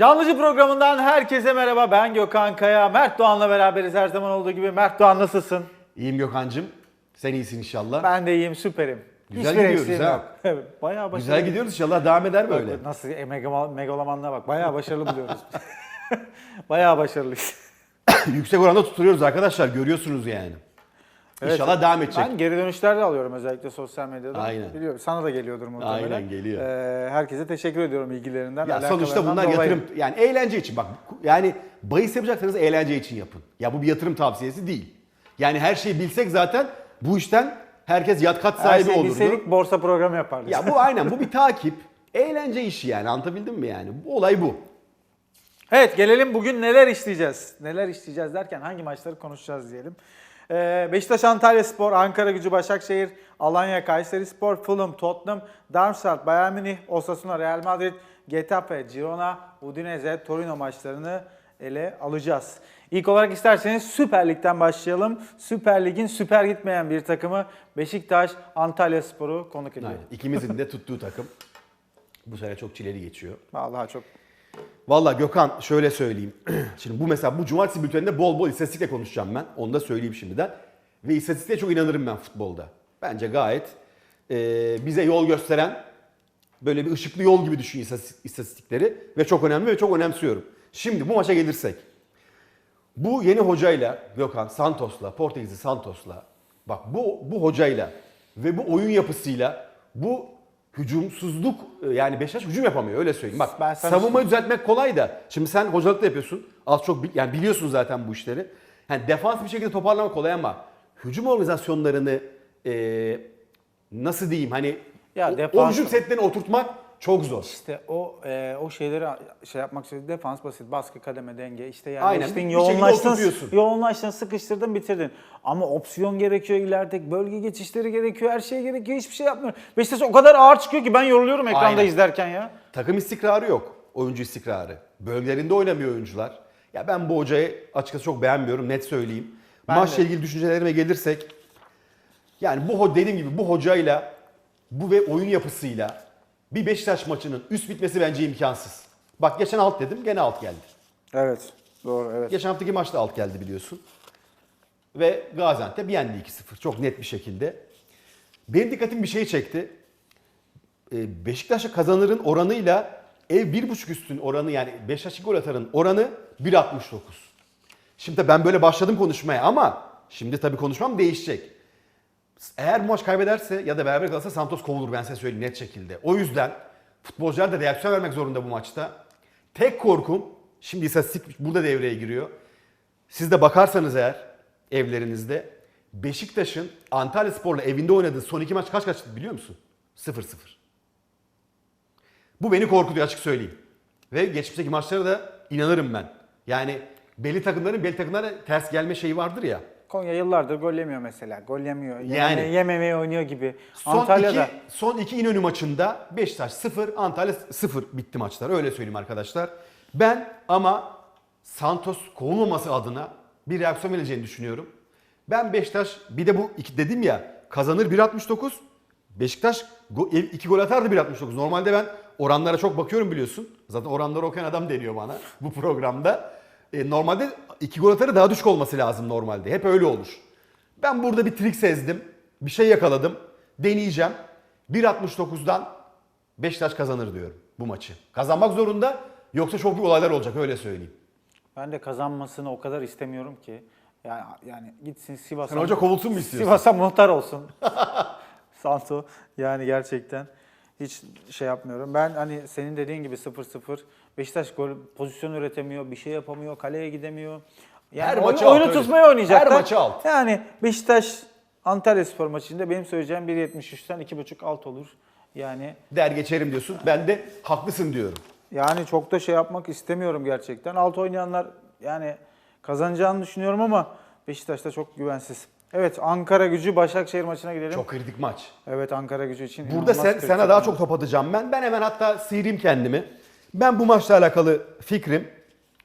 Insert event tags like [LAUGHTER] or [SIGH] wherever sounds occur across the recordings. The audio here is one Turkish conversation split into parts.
Canlıcı programından herkese merhaba. Ben Gökhan Kaya. Mert Doğan'la beraberiz her zaman olduğu gibi. Mert Doğan nasılsın? İyiyim Gökhan'cığım. Sen iyisin inşallah. Ben de iyiyim, süperim. Güzel Hiçbir gidiyoruz eksiğim ha. yok. [LAUGHS] Evet, bayağı başarılı. Güzel gidiyoruz inşallah devam eder böyle. Nasıl e, megalo- megalomanlığa bak. Bayağı başarılı buluyoruz. [LAUGHS] bayağı başarılıyız. [COUGHS] Yüksek oranda tutuyoruz arkadaşlar görüyorsunuz yani. Evet. İnşallah devam edecek. Ben geri dönüşler de alıyorum özellikle sosyal medyada. Aynen. Biliyorum sana da geliyordur muhtemelen. Aynen, geliyor. Ee, herkese teşekkür ediyorum ilgilerinden. Ya sonuçta bunlar dolayı. yatırım yani eğlence için bak yani bahis yapacaksanız eğlence için yapın. Ya bu bir yatırım tavsiyesi değil. Yani her şeyi bilsek zaten bu işten herkes yat kat Her sahibi şey olurdu. bilseydik borsa programı yapardık. Ya bu aynen bu bir takip. Eğlence işi yani anlatabildim mi yani? Bu olay bu. Evet gelelim bugün neler işleyeceğiz? Neler işleyeceğiz derken hangi maçları konuşacağız diyelim. Ee, Beşiktaş Antalya Spor, Ankara Gücü Başakşehir, Alanya Kayseri Spor, Fulham, Tottenham, Darmstadt, Bayern Münih, Osasuna, Real Madrid, Getafe, Girona, Udinese, Torino maçlarını ele alacağız. İlk olarak isterseniz Süper Lig'den başlayalım. Süper Lig'in süper gitmeyen bir takımı Beşiktaş Antalya Spor'u konuk ediyor. Aynen. İkimizin de tuttuğu takım. Bu sene çok çileli geçiyor. Vallahi çok Valla Gökhan şöyle söyleyeyim. [CLEARS THROAT] Şimdi bu mesela bu cumartesi bülteninde bol bol istatistikle konuşacağım ben. Onu da söyleyeyim şimdiden. Ve istatistiğe çok inanırım ben futbolda. Bence gayet e, bize yol gösteren böyle bir ışıklı yol gibi düşün istatistik- istatistikleri. Ve çok önemli ve çok önemsiyorum. Şimdi bu maça gelirsek. Bu yeni hocayla Gökhan Santos'la, Portekizli Santos'la bak bu bu hocayla ve bu oyun yapısıyla bu hücumsuzluk e, yani Beşiktaş hücum yapamıyor öyle söyleyeyim. Bak Ben savunmayı düzeltmek kolay da şimdi sen hocalık da yapıyorsun. Az çok bil- yani biliyorsun zaten bu işleri. Yani defans bir şekilde toparlamak kolay ama hücum organizasyonlarını e, nasıl diyeyim hani Ya o, defans- o hücum setlerini oturtmak çok zor. İşte o e, o şeyleri şey yapmak için defans basit, baskı, kademe, denge işte yani Aynen, işte bir yoğunlaştın, yoğunlaştın, sıkıştırdın, bitirdin. Ama opsiyon gerekiyor ileride, bölge geçişleri gerekiyor, her şey gerekiyor, hiçbir şey yapmıyor. Beşiktaş o kadar ağır çıkıyor ki ben yoruluyorum ekranda Aynen. izlerken ya. Takım istikrarı yok. Oyuncu istikrarı. Bölgelerinde oynamıyor oyuncular. Ya ben bu hocayı açıkçası çok beğenmiyorum. Net söyleyeyim. Ben Maçla de. ilgili düşüncelerime gelirsek. Yani bu dediğim gibi bu hocayla bu ve oyun yapısıyla bir Beşiktaş maçının üst bitmesi bence imkansız. Bak geçen alt dedim gene alt geldi. Evet, doğru evet. Geçen haftaki maçta alt geldi biliyorsun. Ve Gaziantep yendi 2-0 çok net bir şekilde. Benim dikkatimi bir şey çekti. Ee, Beşiktaş'a kazanırın oranıyla ev 1.5 üstün oranı yani Beşiktaş'ın gol atarın oranı 1.69. Şimdi ben böyle başladım konuşmaya ama şimdi tabii konuşmam değişecek. Eğer bu maç kaybederse ya da beraber kalırsa Santos kovulur ben size söyleyeyim net şekilde. O yüzden futbolcular da reaksiyon vermek zorunda bu maçta. Tek korkum şimdi istatistik burada devreye giriyor. Siz de bakarsanız eğer evlerinizde Beşiktaş'ın Antalya Spor'la evinde oynadığı son iki maç kaç kaçtı biliyor musun? 0-0. Bu beni korkutuyor açık söyleyeyim. Ve geçmişteki maçlara da inanırım ben. Yani belli takımların belli takımlara ters gelme şeyi vardır ya. Konya yıllardır gol yemiyor mesela. Gol yemiyor. Yani. Yani yememeye oynuyor gibi. Son Antalya'da iki, son iki İnönü maçında Beşiktaş 0, Antalya 0 bitti maçlar. Öyle söyleyeyim arkadaşlar. Ben ama Santos kovulmaması adına bir reaksiyon vereceğini düşünüyorum. Ben Beşiktaş bir de bu iki dedim ya kazanır 1.69. Beşiktaş 2 gol atardı 1.69. Normalde ben oranlara çok bakıyorum biliyorsun. Zaten oranları okuyan adam deniyor bana bu programda. E, normalde 2 gol atarı daha düşük olması lazım normalde. Hep öyle olur. Ben burada bir trik sezdim. Bir şey yakaladım. Deneyeceğim. 1.69'dan Beşiktaş kazanır diyorum bu maçı. Kazanmak zorunda yoksa çok büyük olaylar olacak öyle söyleyeyim. ben de kazanmasını o kadar istemiyorum ki. Yani yani gitsin Sivas'a. Sen hoca kovulsun mu istiyorsun? Sivas'a muhtar olsun. [LAUGHS] Santo yani gerçekten hiç şey yapmıyorum. Ben hani senin dediğin gibi 0-0 Beşiktaş gol pozisyon üretemiyor, bir şey yapamıyor, kaleye gidemiyor. Yani Her oyun- maçı alt, oyunu öyle tutmaya oynayacaklar. Her maçı alt. Yani Beşiktaş Antalya Spor maçında benim söyleyeceğim 1.73'ten 2.5 alt olur. Yani Der geçerim diyorsun. Ben de haklısın diyorum. yani çok da şey yapmak istemiyorum gerçekten. Alt oynayanlar yani kazanacağını düşünüyorum ama Beşiktaş da çok güvensiz. Evet Ankara gücü Başakşehir maçına gidelim. Çok kritik maç. Evet Ankara gücü için. Burada sen, sana daha çok top atacağım ben. Ben hemen hatta sıyırayım kendimi. Ben bu maçla alakalı fikrim.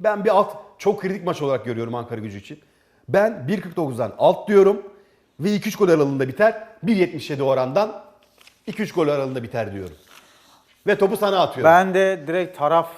Ben bir alt çok kritik maç olarak görüyorum Ankara gücü için. Ben 1.49'dan alt diyorum. Ve 2-3 gol aralığında biter. 1.77 orandan 2-3 gol aralığında biter diyorum. Ve topu sana atıyorum. Ben de direkt taraf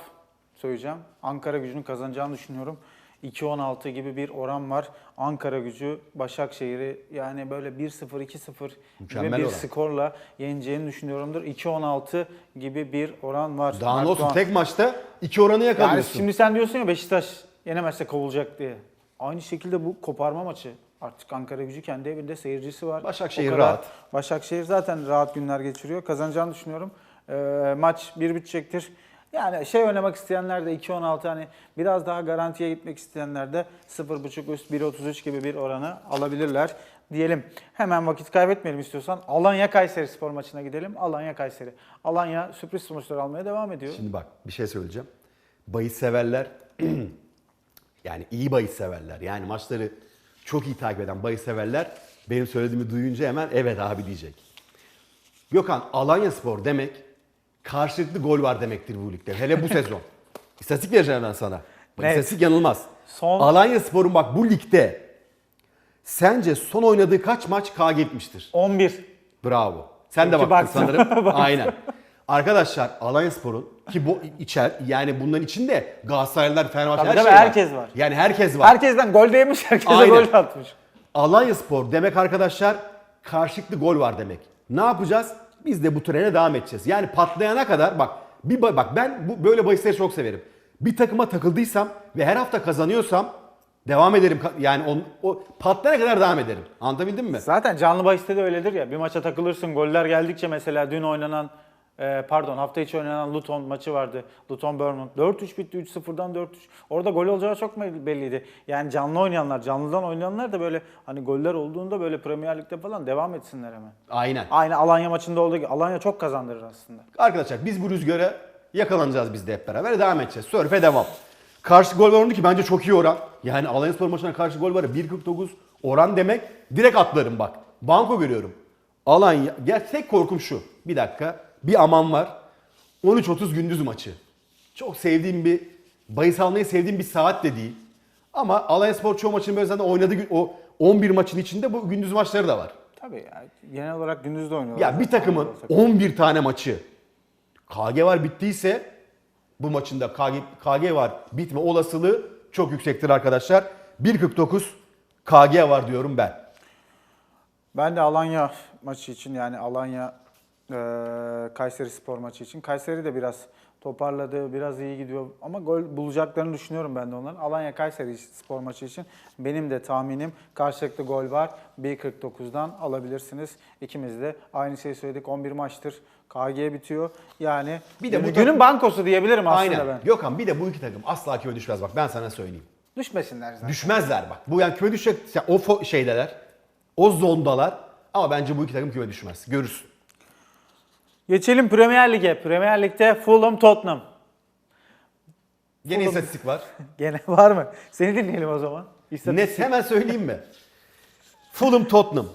söyleyeceğim. Ankara gücünün kazanacağını düşünüyorum. 2-16 gibi bir oran var. Ankara gücü Başakşehir'i yani böyle 1-0 2-0 gibi Mükemmel bir oran. skorla yeneceğini düşünüyorumdur. 2-16 gibi bir oran var. Daha Mert ne olsun Doğan. tek maçta iki oranı Yani yakalıyorsun. şimdi sen diyorsun ya Beşiktaş yenemezse kovulacak diye. Aynı şekilde bu koparma maçı. Artık Ankara gücü kendi evinde seyircisi var. Başakşehir O rahat. Başakşehir zaten rahat günler geçiriyor. Kazanacağını düşünüyorum. Ee, maç bir bitecektir. Yani şey oynamak isteyenler de 2-16 hani biraz daha garantiye gitmek isteyenler de 0.5 üst 1.33 gibi bir oranı alabilirler diyelim. Hemen vakit kaybetmeyelim istiyorsan Alanya Kayseri spor maçına gidelim. Alanya Kayseri. Alanya sürpriz sonuçlar almaya devam ediyor. Şimdi bak bir şey söyleyeceğim. Bahis severler [CLEARS THROAT] yani iyi bahis severler yani maçları çok iyi takip eden bahis severler benim söylediğimi duyunca hemen evet abi diyecek. Gökhan Alanya Spor demek karşılıklı gol var demektir bu ligde. Hele bu sezon. [LAUGHS] İstatistik vereceğim ben sana. Bak, Net. İstatistik yanılmaz. Son- Alanya Spor'un bak bu ligde sence son oynadığı kaç maç KG gitmiştir? 11. Bravo. Sen de İki baktın baktım. sanırım. [LAUGHS] Aynen. Arkadaşlar Alanyaspor'un ki bu içer yani bunların içinde Galatasaraylılar, Fenerbahçe her şey var. herkes var. Yani herkes var. Herkesten gol değmiş, herkese Aynen. gol atmış. Alanyaspor demek arkadaşlar karşılıklı gol var demek. Ne yapacağız? Biz de bu trene devam edeceğiz. Yani patlayana kadar bak bir ba- bak ben bu böyle bahisleri çok severim. Bir takıma takıldıysam ve her hafta kazanıyorsam devam ederim. Yani on, o patlayana kadar devam ederim. Anlatabildim mi? Zaten canlı bahiste de öyledir ya. Bir maça takılırsın, goller geldikçe mesela dün oynanan e, pardon hafta içi oynanan Luton maçı vardı. Luton Bournemouth. 4-3 bitti 3-0'dan 4-3. Orada gol olacağı çok belliydi. Yani canlı oynayanlar, canlıdan oynayanlar da böyle hani goller olduğunda böyle Premier Lig'de falan devam etsinler hemen. Aynen. Aynı Alanya maçında olduğu gibi. Alanya çok kazandırır aslında. Arkadaşlar biz bu rüzgara yakalanacağız biz de hep beraber. Devam edeceğiz. Sörfe devam. Karşı gol oranı ki bence çok iyi oran. Yani Alanyaspor maçına karşı gol var ya 1.49 oran demek. Direkt atlarım bak. Banko görüyorum. Alanya. Gel tek korkum şu. Bir dakika. Bir aman var. 13.30 gündüz maçı. Çok sevdiğim bir bahis almayı sevdiğim bir saat de değil. Ama Alanyaspor çoğu maçın böyle zaten oynadığı gün o 11 maçın içinde bu gündüz maçları da var. Tabii ya. Genel olarak gündüz de oynuyorlar. Ya bir takımın 11 tane maçı KG var bittiyse bu maçında KG, KG var bitme olasılığı çok yüksektir arkadaşlar. 1.49 KG var diyorum ben. Ben de Alanya maçı için yani Alanya Kayseri Spor maçı için. Kayseri de biraz toparladı, biraz iyi gidiyor ama gol bulacaklarını düşünüyorum ben de onların. Alanya Kayseri Spor maçı için benim de tahminim karşılıklı gol var. 1.49'dan alabilirsiniz. İkimiz de aynı şeyi söyledik. 11 maçtır. KG bitiyor. Yani Bir de bu günün bankosu diyebilirim aslında Aynen. ben. Gökhan bir de bu iki takım asla küme düşmez bak ben sana söyleyeyim. Düşmesinler zaten. Düşmezler bak. Bu yani küme düşecek yani o şeydeler. O zondalar ama bence bu iki takım küme düşmez. Görürsün. Geçelim Premier Lig'e. Premier Lig'de Fulham Tottenham. Gene Oğlum. istatistik var. [LAUGHS] Gene var mı? Seni dinleyelim o zaman. Net hemen söyleyeyim mi? Fulham Tottenham.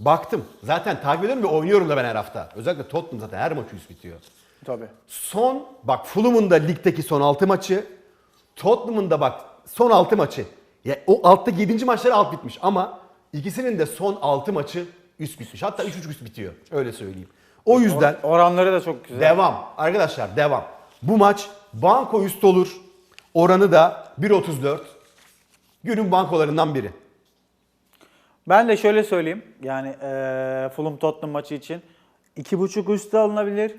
Baktım. Zaten takip ediyorum ve oynuyorum da ben her hafta. Özellikle Tottenham zaten her maç üst bitiyor. Tabii. Son bak Fulham'ın da ligdeki son 6 maçı. Tottenham'ın da bak son 6 maçı. Ya o alttaki 7. maçları alt bitmiş ama ikisinin de son 6 maçı üst bitmiş. Hatta 3.5 üst bitiyor. Öyle söyleyeyim. O yüzden Oranları da çok güzel. devam. Arkadaşlar devam. Bu maç banko üst olur. Oranı da 1.34. Günün bankolarından biri. Ben de şöyle söyleyeyim. Yani eee Fulham Tottenham maçı için 2.5 üstü alınabilir.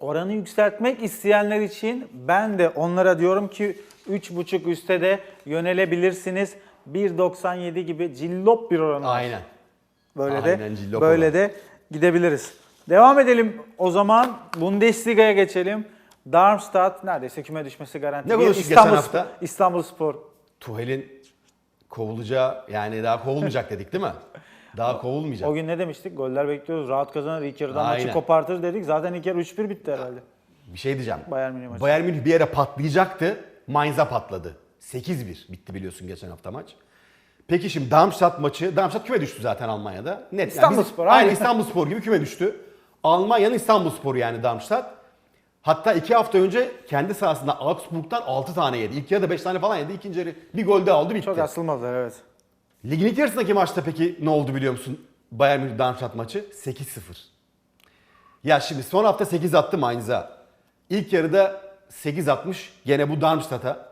Oranı yükseltmek isteyenler için ben de onlara diyorum ki 3.5 üste de yönelebilirsiniz. 1.97 gibi cillop bir oranı var. Aynen. Böyle Aynen, de cillop böyle oran. de gidebiliriz. Devam edelim o zaman Bundesliga'ya geçelim. Darmstadt neredeyse küme düşmesi garanti. Ne konuştuk İstanbul geçen Spor- hafta? İstanbul Spor. Tuhel'in kovulacağı yani daha kovulmayacak dedik değil mi? Daha kovulmayacak. O gün ne demiştik? Goller bekliyoruz. Rahat kazanır. İlk yarıdan maçı kopartır dedik. Zaten ilk yarı 3-1 bitti herhalde. Bir şey diyeceğim. Bayern Münih maçı. Bayern Münih bir yere patlayacaktı. Mainz'a patladı. 8-1 bitti biliyorsun geçen hafta maç. Peki şimdi Darmstadt maçı. Darmstadt küme düştü zaten Almanya'da. Net. İstanbulspor, Aynı aynen. İstanbulspor gibi küme düştü. Almanya'nın İstanbulspor'u yani Darmstadt. Hatta iki hafta önce kendi sahasında Augsburg'dan 6 tane yedi. İlk yarıda 5 tane falan yedi. İkinci yarı bir gol daha aldı bitti. Çok asılmadılar evet. Ligin ilk yarısındaki maçta peki ne oldu biliyor musun? Bayern Münih Darmstadt maçı 8-0. Ya şimdi son hafta 8 attı Mainz'a. İlk yarıda 8.60 gene bu Darmstadt'a.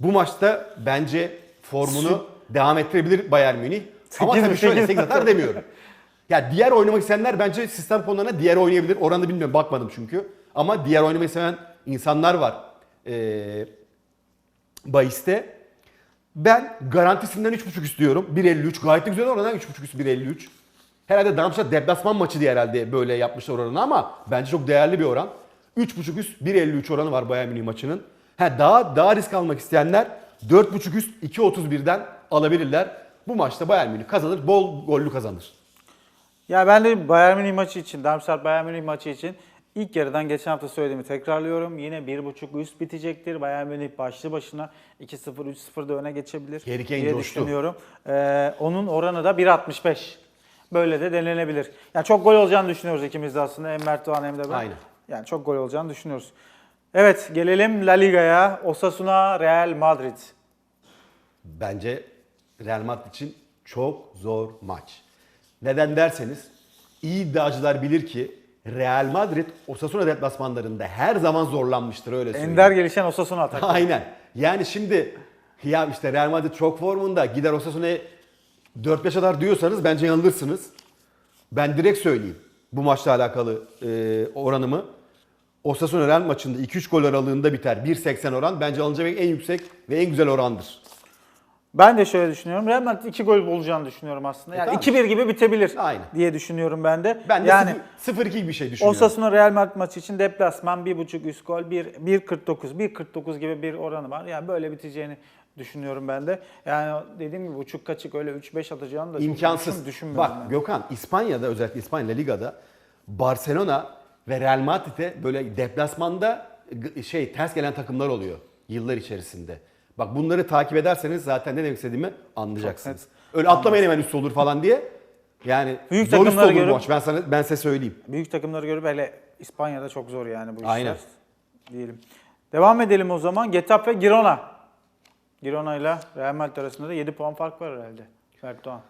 Bu maçta bence formunu devam ettirebilir Bayern Münih. Ama tabii şöyle sekiz 8 atar demiyorum. [LAUGHS] Ya diğer oynamak isteyenler bence sistem konularına diğer oynayabilir. Oranı bilmiyorum bakmadım çünkü. Ama diğer oynamayı seven insanlar var. Ee, bahiste. Ben garantisinden 3.5 istiyorum. 1.53 gayet de güzel oran. ha, 3.5 üstü 1.53. Herhalde Darmstadt deplasman maçı diye herhalde böyle yapmışlar oranı ama bence çok değerli bir oran. 3.5 üst 1.53 oranı var Bayern Münih maçının. Ha, daha daha risk almak isteyenler 4.5 üst 2.31'den alabilirler. Bu maçta Bayern Münih kazanır, bol gollü kazanır. Ya ben de Bayern Münih maçı için, Darmstadt Bayern Münih maçı için ilk yarıdan geçen hafta söylediğimi tekrarlıyorum. Yine 1.5 üst bitecektir. Bayern Münih başlı başına 2-0, 3-0'da öne geçebilir Harry Kane diye coştu. düşünüyorum. Ee, onun oranı da 1.65. Böyle de denenebilir. Yani çok gol olacağını düşünüyoruz ikimiz de aslında. Hem Mert Doğan hem de ben. Aynen. Yani çok gol olacağını düşünüyoruz. Evet gelelim La Liga'ya. Osasuna Real Madrid. Bence Real Madrid için çok zor maç. Neden derseniz iyi iddiacılar bilir ki Real Madrid Osasuna deplasmanlarında her zaman zorlanmıştır öyle söyleyeyim. Ender gelişen Osasuna atakı. Aynen. Yani şimdi ya işte Real Madrid çok formunda gider Osasuna'ya 4-5 atar diyorsanız bence yanılırsınız. Ben direkt söyleyeyim bu maçla alakalı e, oranımı. Osasuna Real maçında 2-3 gol aralığında biter. 1.80 oran bence alınacak en yüksek ve en güzel orandır. Ben de şöyle düşünüyorum. Real Madrid 2 gol bulacağını düşünüyorum aslında. Yani E, tamam. 2-1 gibi bitebilir Aynen. diye düşünüyorum ben de. Ben de yani 0-2 gibi bir şey düşünüyorum. Osasuna Real Madrid maçı için deplasman 1.5 üst gol 1 1.49 1.49 gibi bir oranı var. Yani böyle biteceğini düşünüyorum ben de. Yani dediğim gibi uçuk kaçık öyle 3-5 atacağını da İmkansız. düşün- düşünmüyorum. Bak ben. Gökhan İspanya'da özellikle İspanya La Liga'da Barcelona ve Real Madrid'e böyle deplasmanda g- şey ters gelen takımlar oluyor yıllar içerisinde. Bak bunları takip ederseniz zaten ne demek istediğimi anlayacaksınız. Öyle atlamayın hemen üstü olur falan diye. Yani Büyük zor takımları olur bu görüp- maç. Ben sana ben size söyleyeyim. Büyük takımları görüp hele İspanya'da çok zor yani bu işler. Aynen. Diyelim. Devam edelim o zaman. Getafe Girona. Girona ile Real Madrid arasında da 7 puan fark var herhalde. Mert Doğan.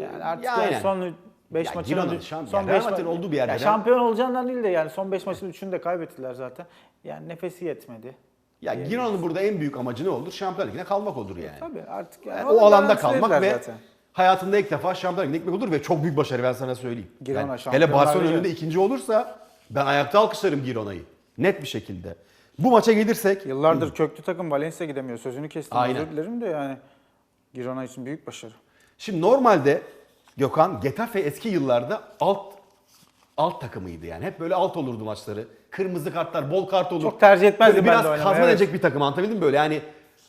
Yani artık ya yani son 5 Ya maçın Girona'nın şampiyon- son yani Real beş Madrid'in ma- olduğu bir yerde Ya şampiyon olacağından değil de yani son 5 maçın 3'ünü de kaybettiler zaten. Yani nefesi yetmedi. Ya Girona'nın burada en büyük amacı ne olur? Şampiyon Ligi'ne kalmak olur yani. Tabii artık yani Yani onu o alanda kalmak ve zaten. hayatında ilk defa Şampiyon Ligi'ne gitmek olur ve çok büyük başarı ben sana söyleyeyim. Girona Yani hele Barcelona önünde ikinci olursa ben ayakta alkışlarım Girona'yı. Net bir şekilde. Bu maça gelirsek Yıllardır köklü takım Valencia gidemiyor. Sözünü kestim Aynen. özür dilerim de yani Girona için büyük başarı. şimdi normalde Gökhan Getafe eski yıllarda alt alt takımıydı yani. Hep böyle alt olurdu maçları. Kırmızı kartlar, bol kart olur. Çok tercih etmezdim Böyle ben de biraz oynamayı, kazma evet. edecek bir takım anlatabildim mi böyle yani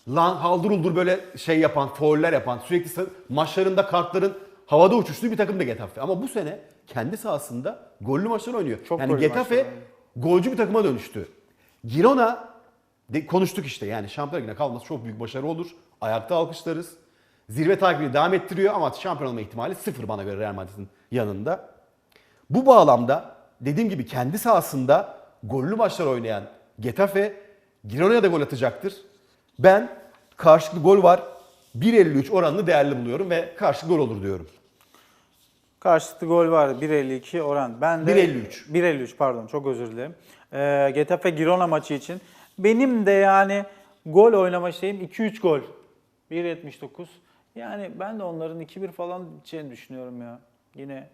lan haldır uldur böyle şey yapan, fauller yapan, sürekli sa- maçlarında kartların havada uçuştuğu bir takım da Getafe. Ama bu sene kendi sahasında gollü maçlar oynuyor. Çok yani gollü Getafe maçlar golcü bir takıma dönüştü. Girona de, konuştuk işte yani şampiyon ligine kalması çok büyük başarı olur. Ayakta alkışlarız. Zirve takibini devam ettiriyor ama şampiyon olma ihtimali sıfır bana göre Real Madrid'in yanında. Bu bağlamda dediğim gibi kendi sahasında gollü maçlar oynayan Getafe Girona'ya da gol atacaktır. Ben karşılıklı gol var 1.53 oranını değerli buluyorum ve karşılıklı gol olur diyorum. Karşılıklı gol var 1.52 oran. Ben de 1.53. 1.53 pardon çok özür dilerim. Ee, Getafe Girona maçı için benim de yani gol oynama şeyim 2-3 gol. 1.79. Yani ben de onların 2-1 falan biteceğini düşünüyorum ya. Yine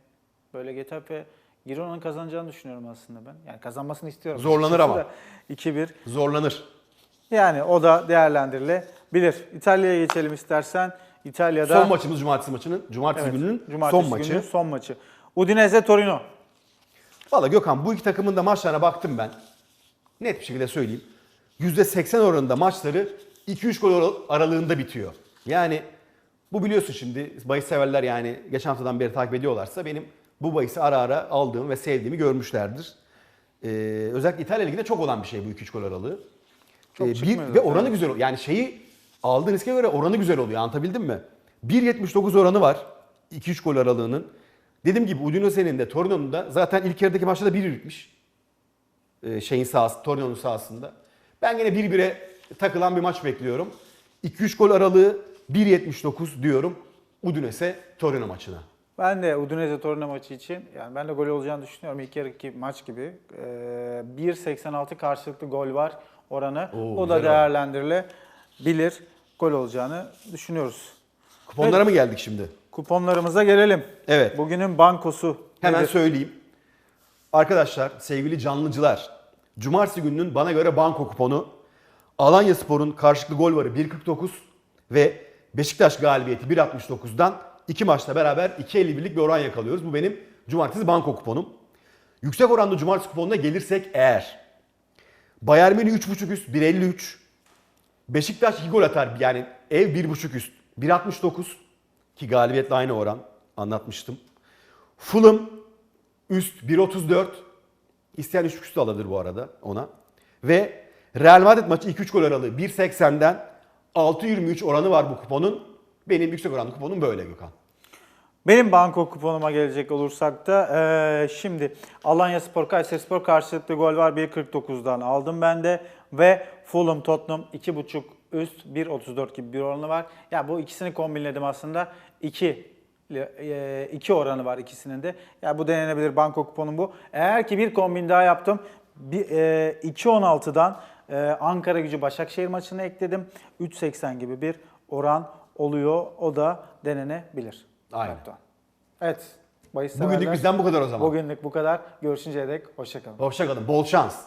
böyle Getafe Girona'nın kazanacağını düşünüyorum aslında ben. Yani kazanmasını istiyorum. Zorlanır ama. da 2-1. Zorlanır. Yani o da değerlendirilebilir. İtalya'ya geçelim istersen. İtalya'da Son maçımız cumartesi maçının, cumartesi Evet, gününün cumartesi son maçı. son maçı. Udinese Torino. Valla Gökhan bu iki takımın da maçlarına baktım ben. Net bir şekilde söyleyeyim. %80 oranında maçları 2-3 gol aralığında bitiyor. Yani bu biliyorsun şimdi bahis severler yani geçen haftadan beri takip ediyorlarsa benim bu bahisi ara ara aldığım ve sevdiğimi görmüşlerdir. Ee, özellikle İtalya Ligi'nde çok olan bir şey bu 2-3 gol aralığı. Çok Ee, bir, ve oranı güzel oluyor. Yani şeyi aldığın riske göre oranı güzel oluyor. Anlatabildim mi? 1.79 oranı var 2-3 gol aralığının. Dediğim gibi Udinese'nin de Torino'nun da zaten ilk yarıdaki maçta da 1 bitmiş. Ee, şeyin sahası, Torino'nun sahasında. Ben yine 1-1'e takılan bir maç bekliyorum. 2-3 gol aralığı 1.79 diyorum Udinese Torino maçına. Ben de Udinese Torino maçı için yani ben de gol olacağını düşünüyorum. İlk yarıki maç gibi. Ee, 1.86 karşılıklı gol var oranı. Oo, o da güzel değerlendirilebilir. Gol olacağını düşünüyoruz. Kuponlara mı geldik şimdi? Kuponlarımıza gelelim. Evet. Bugünün bankosu Hemen nedir? söyleyeyim. Arkadaşlar, sevgili canlıcılar. Cumartesi gününün bana göre banko kuponu Alanya Spor'un karşılıklı gol varı 1.49 ve Beşiktaş galibiyeti 1.69'dan iki maçla beraber 2.51'lik bir oran yakalıyoruz. Bu benim cumartesi banko kuponum. Yüksek oranlı cumartesi kuponuna gelirsek eğer Bayern Münih 3.5 üst 1.53 Beşiktaş 2 gol atar yani ev 1.5 üst 1.69 ki galibiyetle aynı oran anlatmıştım. Fulham üst 1.34 isteyen 3 üstü alabilir bu arada ona. Ve Real Madrid maçı 2-3 gol aralığı 1.80'den 6.23 oranı var bu kuponun. Benim yüksek oranlı kuponum böyle Gökhan. Benim banko kuponuma gelecek olursak da eee, şimdi Alanya Spor, Kayseri Spor karşılıklı gol var 1.49'dan aldım ben de ve Fulham Tottenham 2.5 üst 1.34 gibi bir oranı var. Ya bu ikisini kombinledim aslında. 2 2 oranı var ikisinin de. Ya bu denenebilir banko kuponum bu. Eğer ki bir kombin daha yaptım. Bir, eee, 2.16'dan eee, Ankara Gücü Başakşehir maçını ekledim. 3.80 gibi bir oran oluyor. O da denenebilir. Aynen. Nokta. Evet. Bahis Bugünlük severler. bizden bu kadar o zaman. Bugünlük bu kadar. Görüşünceye dek hoşçakalın. Hoşçakalın. Bol şans.